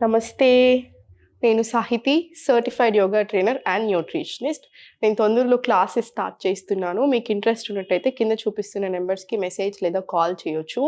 నమస్తే. నేను Sahithi certified yoga trainer and nutritionist నేను తొందరలో క్లాసెస్ స్టార్ట్ చేస్తున్నాను. మీకు ఇంట్రెస్ట్ ఉన్నట్టయితే కింద చూపిస్తున్న నెంబర్స్కి మెసేజ్ లేదా కాల్ చేయొచ్చు.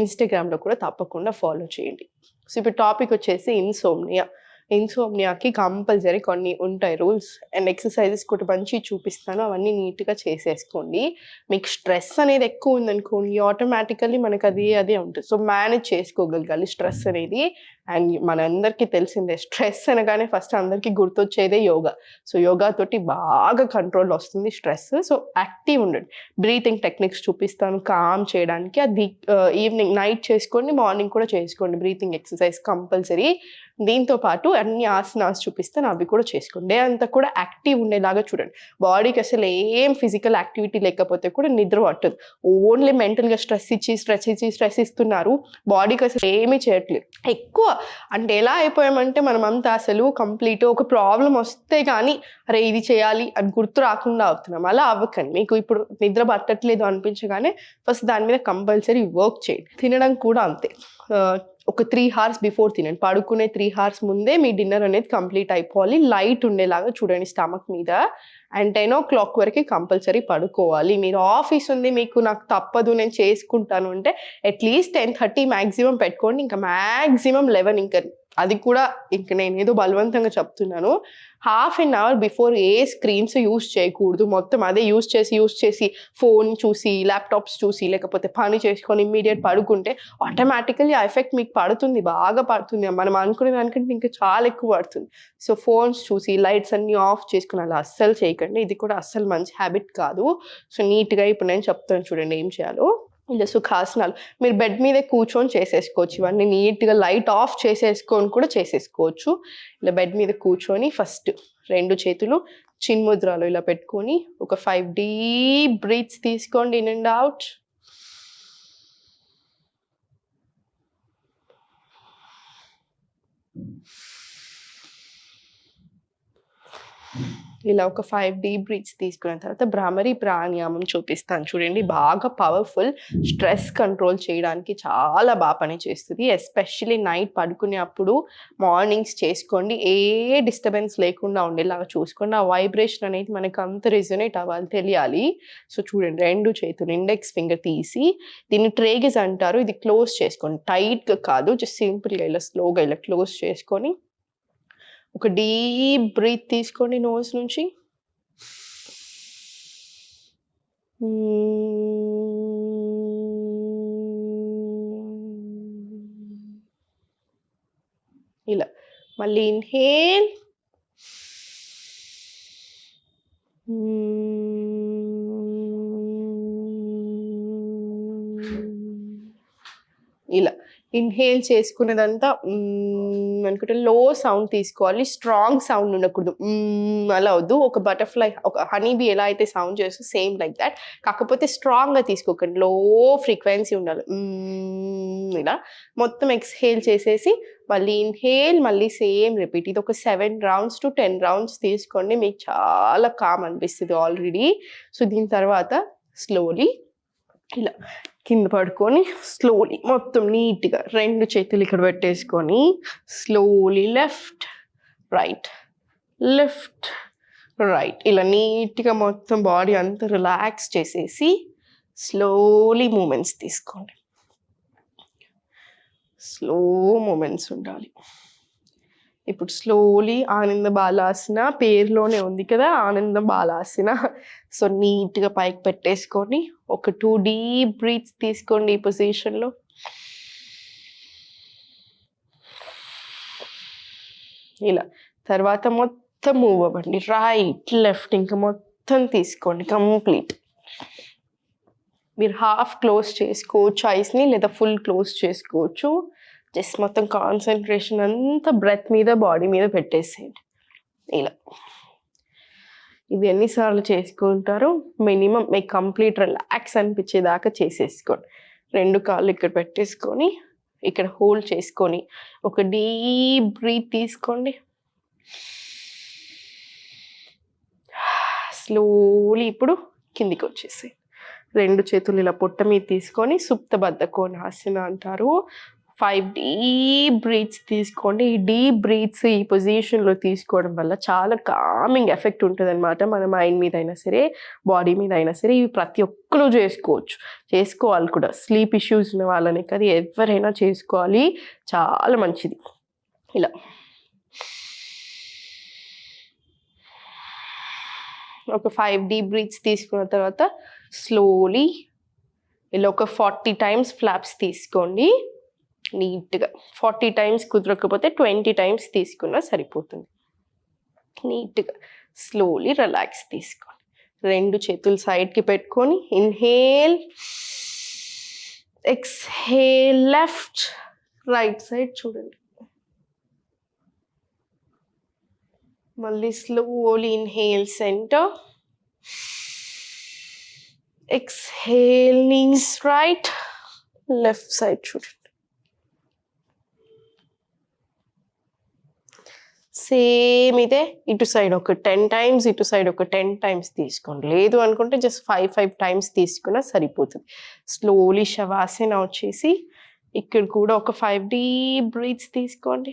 ఇన్స్టాగ్రామ్లో కూడా తప్పకుండా ఫాలో చేయండి. సో ఇప్పుడు టాపిక్ వచ్చేసి ఇన్సోమ్నియా ఇన్సోమ్నియాకి కంపల్సరీ కొన్ని ఉంటాయి రూల్స్ అండ్ ఎక్సర్సైజెస్ కూడా మంచి చూపిస్తాను. అవన్నీ నీట్గా చేసేసుకోండి. మీకు స్ట్రెస్ అనేది ఎక్కువ ఉందనుకోండి ఆటోమేటికల్లీ మనకు అది అదే ఉంటుంది. సో మేనేజ్ చేసుకోగలగాలి స్ట్రెస్ అనేది. అండ్ మనందరికీ తెలిసిందే స్ట్రెస్ అనగానే ఫస్ట్ అందరికీ గుర్తొచ్చేదే యోగా. సో యోగా తోటి బాగా కంట్రోల్ వస్తుంది స్ట్రెస్. సో యాక్టివ్ ఉండండి. బ్రీతింగ్ టెక్నిక్స్ చూపిస్తాను కామ్ చేయడానికి. అది ఈవినింగ్ నైట్ చేసుకోండి మార్నింగ్ కూడా చేసుకోండి. Breathing exercise compulsory. దీంతో పాటు అన్ని ఆసనాస్ చూపిస్తాను అవి కూడా చేసుకోండి. డే అంతా కూడా యాక్టివ్ ఉండేలాగా చూడండి. బాడీకి అసలు ఏం ఫిజికల్ యాక్టివిటీ లేకపోతే కూడా నిద్ర పట్టదు. ఓన్లీ మెంటల్గా స్ట్రెస్ ఇచ్చి స్ట్రెస్ ఇచ్చి స్ట్రెస్ ఇస్తున్నారు. బాడీకి అసలు ఏమీ చేయట్లేదు. ఎక్కువ అంటే ఎలా అయిపోయామంటే మనం అసలు కంప్లీట్ ఒక ప్రాబ్లం వస్తే కానీ అరే ఇది చేయాలి అని గుర్తు రాకుండా అవుతున్నాం. అలా అవ్వకండి. మీకు ఇప్పుడు నిద్ర పట్టట్లేదు అనిపించగానే ఫస్ట్ దాని మీద కంపల్సరీ వర్క్ చేయండి. తినడం కూడా అంతే. ఒక త్రీ హార్స్ బిఫోర్ తినండి. పడుకునే త్రీ హార్స్ ముందే మీ డిన్నర్ అనేది కంప్లీట్ అయిపోవాలి. లైట్ ఉండేలాగా చూడండి స్టమక్ మీద. అండ్ టెన్ ఓ క్లాక్ వరకు కంపల్సరీ పడుకోవాలి. మీరు ఆఫీస్ ఉంది మీకు నాకు తప్పదు నేను చేసుకుంటాను అంటే అట్లీస్ట్ టెన్ థర్టీ మ్యాక్సిమం పెట్టుకోండి. ఇంకా మ్యాక్సిమం లెవెన్ ఇంకా అది కూడా ఇంక నేను ఏదో బలవంతంగా చెప్తున్నాను. Half an hour before a screens use చేయకూడదు. మొత్తం అదే యూస్ చేసి యూస్ చేసి ఫోన్ చూసి ల్యాప్టాప్స్ చూసి లేకపోతే పని చేసుకొని ఇమ్మీడియట్ పడుకుంటే ఆటోమేటికల్లీ ఆ ఎఫెక్ట్ మీకు పడుతుంది. బాగా పడుతుంది. మనం అనుకునే దానికంటే ఇంకా చాలా ఎక్కువ పడుతుంది. సో ఫోన్స్ చూసి లైట్స్ అన్ని ఆఫ్ చేసుకుని అలా అస్సలు చేయకండి. ఇది కూడా అస్సలు మంచి హ్యాబిట్ కాదు. సో నీట్గా ఇప్పుడు నేను చెప్తాను చూడండి ఏం చేయాలో. ఇలా సుఖాసనాలు మీరు బెడ్ మీదే కూర్చొని చేసేసుకోవచ్చు. ఇవన్నీ నీట్గా లైట్ ఆఫ్ చేసేసుకొని కూడా చేసేసుకోవచ్చు. ఇలా బెడ్ మీద కూర్చొని ఫస్ట్ రెండు చేతులు చిన్ముద్రాలు ఇలా పెట్టుకొని ఒక ఫైవ్ డీప్ బ్రీత్స్ తీసుకోండి ఇన్ అండ్ అవుట్. ఇలా ఒక ఫైవ్ డీప్ బ్రీత్స్ తీసుకున్న తర్వాత భ్రామరి ప్రాణాయామం చూపిస్తాను. చూడండి బాగా పవర్ఫుల్ స్ట్రెస్ కంట్రోల్ చేయడానికి చాలా బాగా పనిచేస్తుంది ఎస్పెషలీ నైట్ పడుకునేప్పుడు మార్నింగ్స్ చేసుకోండి. ఏ డిస్టర్బెన్స్ లేకుండా ఉండేలాగా చూసుకోండి. ఆ వైబ్రేషన్ అనేది మనకు అంత రెజొనేట్ అవ్వాలి తెలియాలి. సో చూడండి రెండు చేతులు ఇండెక్స్ ఫింగర్ తీసి దీన్ని ట్రేగెస్ అంటారు. ఇది క్లోజ్ చేసుకోండి. టైట్గా కాదు జస్ట్ సింపుల్గా ఇలా స్లోగా ఇలా క్లోజ్ చేసుకొని ఒక డీప్ బ్రీత్ తీసుకోండి నోస్ నుంచి. ఇలా. మళ్ళీ ఇన్హేల్ ఇన్హేల్ చేసుకున్నదంతా అనుకుంటే లో సౌండ్ తీసుకోవాలి. స్ట్రాంగ్ సౌండ్ ఉండకూడదు. అలా వద్దు. ఒక బటర్ఫ్లై ఒక హనీ బీ ఎలా అయితే సౌండ్ చేస్తూ సేమ్ లైక్ దాట్. కాకపోతే స్ట్రాంగ్గా తీసుకోకండి. లో ఫ్రీక్వెన్సీ ఉండాలి. ఇలా మొత్తం ఎక్స్హేల్ చేసేసి మళ్ళీ ఇన్హేల్ మళ్ళీ సేమ్ రిపీట్. ఇది ఒక seven rounds to ten rounds తీసుకోండి. మీకు చాలా కామ్ అనిపిస్తుంది ఆల్రెడీ. సో దీని తర్వాత స్లోలీ ఇలా కింద పడుకొని స్లోలీ మొత్తం నీట్గా రెండు చేతులు ఇక్కడ పెట్టేసుకొని slowly left right left right ఇలా నీట్గా మొత్తం బాడీ అంతా రిలాక్స్ చేసేసి స్లోలీ మూమెంట్స్ తీసుకోండి. స్లో మూమెంట్స్ ఉండాలి. ఇప్పుడు స్లోలీ ఆనంద బాలాసన పేరులోనే ఉంది కదా ఆనంద బాలాసన. సో నీట్గా పైకి పెట్టేసుకొని ఒక టూ డీప్ బ్రీత్స్ తీసుకోండి ఈ పొజిషన్లో ఇలా. తర్వాత మొత్తం మూవ్ అవ్వండి. రైట్ లెఫ్ట్ ఇంకా మొత్తం తీసుకోండి కంప్లీట్ మీరు హాఫ్ క్లోజ్ చేసుకోవచ్చు ఐస్ని లేదా ఫుల్ క్లోజ్ చేసుకోవచ్చు. జస్ట్ మొత్తం కాన్సన్ట్రేషన్ అంతా బ్రెత్ మీద బాడీ మీద పెట్టేసేయండి. ఇలా. ఇది ఎన్నిసార్లు చేసుకుంటారో మినిమం మీకు కంప్లీట్ రిలాక్స్ అనిపించేదాకా చేసేసుకోండి. రెండు కాళ్ళు ఇక్కడ పెట్టేసుకొని ఇక్కడ హోల్డ్ చేసుకొని ఒక డీప్ బ్రీత్ తీసుకోండి. స్లోలీ ఇప్పుడు కిందికి వచ్చేసి రెండు చేతులు ఇలా పొట్ట మీద తీసుకొని సుప్త బద్ధ కోణాసన అంటారు. ఫైవ్ డీప్ బ్రీత్స్ తీసుకోండి. ఈ డీప్ బ్రీత్స్ ఈ పొజిషన్లో తీసుకోవడం వల్ల చాలా కామింగ్ ఎఫెక్ట్ ఉంటుంది అనమాట మన మైండ్ మీద అయినా సరే బాడీ మీద అయినా సరే. ఇవి ప్రతి ఒక్కరు చేసుకోవచ్చు. చేసుకోవాలి కూడా. స్లీప్ ఇష్యూస్ ఉన్న వాళ్ళని కదా ఎవరైనా చేసుకోవాలి. చాలా మంచిది. ఇలా. ఒక ఫైవ్ డీప్ బ్రీత్స్ తీసుకున్న తర్వాత స్లోలీ ఇలా ఒక ఫార్టీ టైమ్స్ ఫ్లాప్స్ తీసుకోండి. నీట్గా. ఫార్టీ టైమ్స్ కుదరకపోతే ట్వంటీ టైమ్స్ తీసుకున్నా సరిపోతుంది. నీట్గా. స్లోలీ రిలాక్స్ తీసుకోండి. రెండు చేతులు సైడ్కి పెట్టుకొని inhale exhale left right side చూడండి. మళ్ళీ slowly inhale centre. Exhale nice right left side చూడండి. సేమ్ ఇదే ఇటు సైడ్ ఒక టెన్ టైమ్స్ ఇటు సైడ్ ఒక టెన్ టైమ్స్ తీసుకోండి. లేదు అనుకుంటే జస్ట్ ఫైవ్ ఫైవ్ టైమ్స్ తీసుకున్నా సరిపోతుంది. స్లోలీ శవాసన వచ్చేసి ఇక్కడ కూడా ఒక ఫైవ్ డీప్ బ్రీత్స్ తీసుకోండి.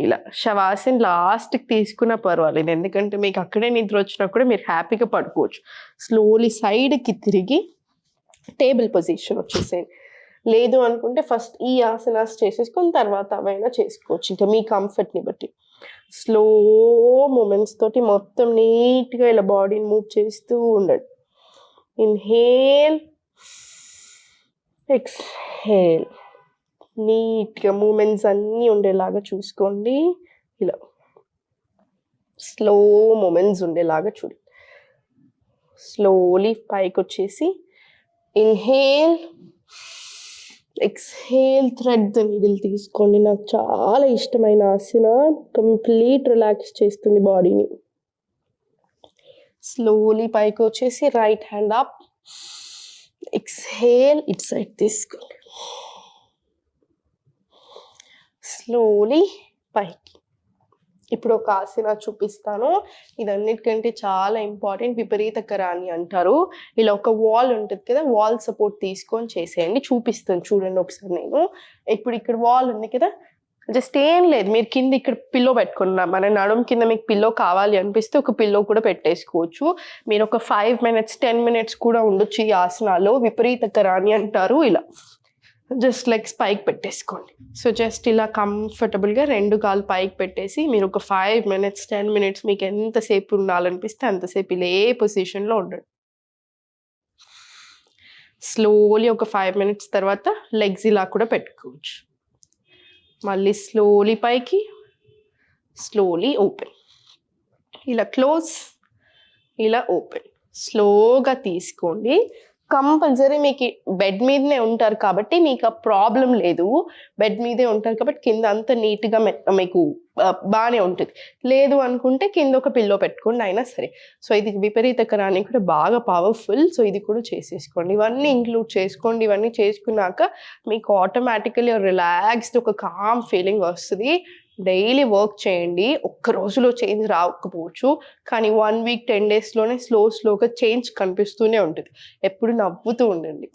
ఇలా శవాసన్ లాస్ట్కి తీసుకున్నా పర్వాలేదు. ఎందుకంటే మీకు అక్కడే నిద్ర వచ్చినా కూడా మీరు హ్యాపీగా పడుకోవచ్చు. స్లోలీ సైడ్కి తిరిగి టేబుల్ పొజిషన్ వచ్చేసేయండి. లేదు అనుకుంటే ఫస్ట్ ఈ ఆసనాస్ చేసేసుకుని తర్వాత అవైనా చేసుకోవచ్చు. ఇంకా మీ కంఫర్ట్ని బట్టి. స్లో మూమెంట్స్ తోటి మొత్తం నీట్గా ఇలా బాడీని మూవ్ చేస్తూ ఉండండి. ఇన్హేల్ ఎక్స్హేల్ నీట్గా మూమెంట్స్ అన్నీ ఉండేలాగా చూసుకోండి. ఇలా. స్లో మూమెంట్స్ ఉండేలాగా చూడండి స్లోలీ పైకి వచ్చేసి inhale exhale thread the needle తీసుకోండి. నాకు చాలా ఇష్టమైన ఆసన. కంప్లీట్ రిలాక్స్ చేస్తుంది బాడీని. స్లోలీ పైకి వచ్చేసి రైట్ హ్యాండ్ అప్ ఎక్స్హేల్ ఇట్ సైడ్ తీసుకోండి. స్లోలీ పైకి. ఇప్పుడు ఒక ఆసన చూపిస్తాను. ఇదన్నిటికంటే చాలా ఇంపార్టెంట్ విపరీత కరాని అంటారు. ఇలా ఒక వాల్ ఉంటుంది కదా వాల్ సపోర్ట్ తీసుకొని చేసేయండి. చూపిస్తాను చూడండి ఒకసారి నేను. ఇప్పుడు ఇక్కడ వాల్ ఉంది కదా జస్ట్ ఏం లేదు. మీరు కింద ఇక్కడ పిల్లో పెట్టుకున్నా మన నడుం కింద మీకు పిల్లో కావాలి అనిపిస్తే ఒక పిల్లో కూడా పెట్టేసుకోవచ్చు. మీరు ఒక ఫైవ్ మినిట్స్ టెన్ మినిట్స్ కూడా ఉండొచ్చు ఈ ఆసనాలు. విపరీత కరాని అంటారు ఇలా. జస్ట్ లెగ్స్ పైకి పెట్టేసుకోండి. సో జస్ట్ ఇలా కంఫర్టబుల్గా రెండు కాలు పైకి పెట్టేసి మీరు ఒక ఫైవ్ మినిట్స్ టెన్ మినిట్స్ మీకు ఎంతసేపు ఉండాలనిపిస్తే అంతసేపు ఇలా ఏ పొజిషన్లో ఉండండి. స్లోలీ ఒక ఫైవ్ మినిట్స్ తర్వాత లెగ్స్ ఇలా కూడా పెట్టుకోవచ్చు. మళ్ళీ స్లోలీ పైకి స్లోలీ ఓపెన్. ఇలా క్లోజ్ ఇలా ఓపెన్. స్లోగా తీసుకోండి. కంపల్సరీ మీకు బెడ్ మీదనే ఉంటారు కాబట్టి మీకు ఆ ప్రాబ్లం లేదు. బెడ్ మీదే ఉంటారు కాబట్టి కింద అంత నీట్గా మీకు బాగానే ఉంటుంది. లేదు అనుకుంటే కింద ఒక పిల్లో పెట్టుకోండి అయినా సరే. సో ఇది విపరీతకరానికి కూడా బాగా పవర్ఫుల్. సో ఇది కూడా చేసేసుకోండి. ఇవన్నీ ఇంక్లూడ్ చేసుకోండి. ఇవన్నీ చేసుకున్నాక మీకు ఆటోమేటికలీ రిలాక్స్డ్ ఒక కామ్ ఫీలింగ్ వస్తుంది. డైలీ వర్క్ చేయండి. ఒక్క రోజులో చేంజ్ రాకపోవచ్చు. కానీ వన్ వీక్ టెన్ డేస్లోనే స్లో స్లోగా చేంజ్ కనిపిస్తూనే ఉంటుంది. ఎప్పుడు నవ్వుతూ ఉండండి.